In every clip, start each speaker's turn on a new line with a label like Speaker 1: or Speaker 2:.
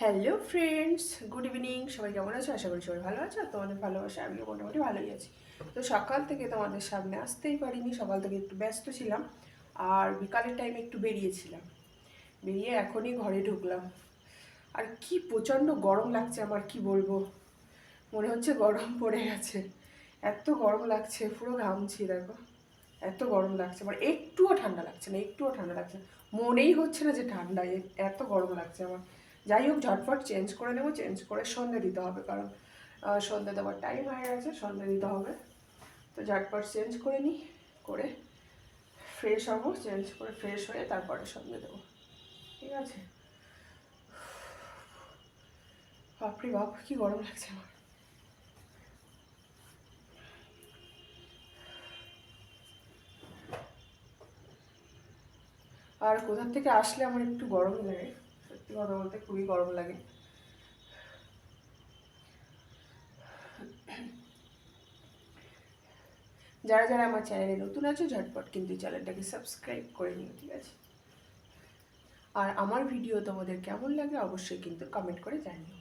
Speaker 1: Hello friends good evening সবাই কেমন আছো? আশা করি সবাই ভালো আছো। তোমাদের ভালোবাসা, আমিও মোটামুটি ভালোই আছি। তো সকাল থেকে তোমাদের সামনে আসতেই পারিনি। সকাল থেকে একটু ব্যস্ত ছিলাম। আর বিকালের টাইমে একটু বেরিয়েছিলাম। বেরিয়ে এখনই ঘরে ঢুকলাম। আর কি প্রচণ্ড গরম লাগছে আমার, কি বলব? মনে হচ্ছে গরম পড়ে গেছে। এত গরম লাগছে, পুরো ঘামছি, দেখো। এত গরম লাগছে। আমার একটুও ঠান্ডা লাগছে না, একটুও ঠান্ডা লাগছে না। মনেই হচ্ছে না যে ঠান্ডা এত গরম লাগছে আমার। যাই হোক ঝটফট চেঞ্জ করে নেব চেঞ্জ করে সন্ধে দিতে হবে কারণ সন্ধে দেওয়ার টাইম হয়ে গেছে, সন্ধে দিতে হবে। তো ঝটপট চেঞ্জ করে নিই, করে ফ্রেশ হব চেঞ্জ করে ফ্রেশ হয়ে তারপরে সন্ধে দেবো। ঠিক আছে? বাপরে বাপ, কি গরম লাগছে আমার। আর কোথা থেকে আসলে আমার একটু গরম লাগে? কথা বলতে খুবই গরম লাগে। যারা যারা আমার চ্যানেলে নতুন আছো, ঝটপট কিন্তু চ্যানেলটাকে সাবস্ক্রাইব করে নিও, ঠিক আছে? আর আমার ভিডিও তোমাদের কেমন লাগে অবশ্যই কিন্তু কমেন্ট করে জানিও।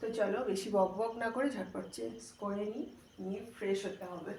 Speaker 1: তো চলো বেশি বক বক না করে ঝটপট চেঞ্জ করে নিই, নিয়ে ফ্রেশ হতে হবে।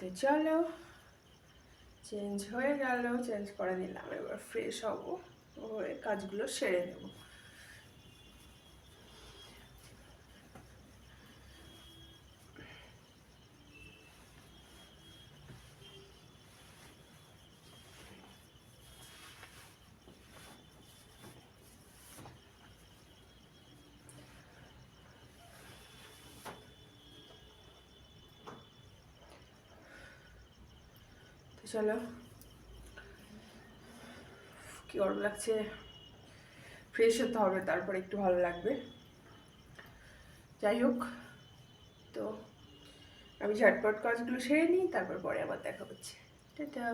Speaker 1: তো চলো চেঞ্জ হয়ে গেল চেঞ্জ করে নিলাম, এবার ফ্রেশ হব হয়ে কাজগুলো সেরে নেব। চলো। কি গরম লাগছে। ফ্রেশ হতে হবে, তারপর একটু ভালো লাগবে। যাই হোক, তো আমি ঝটপট কাজগুলো সেরে নিই, তারপর পরে আবার দেখা হচ্ছে। টাটা।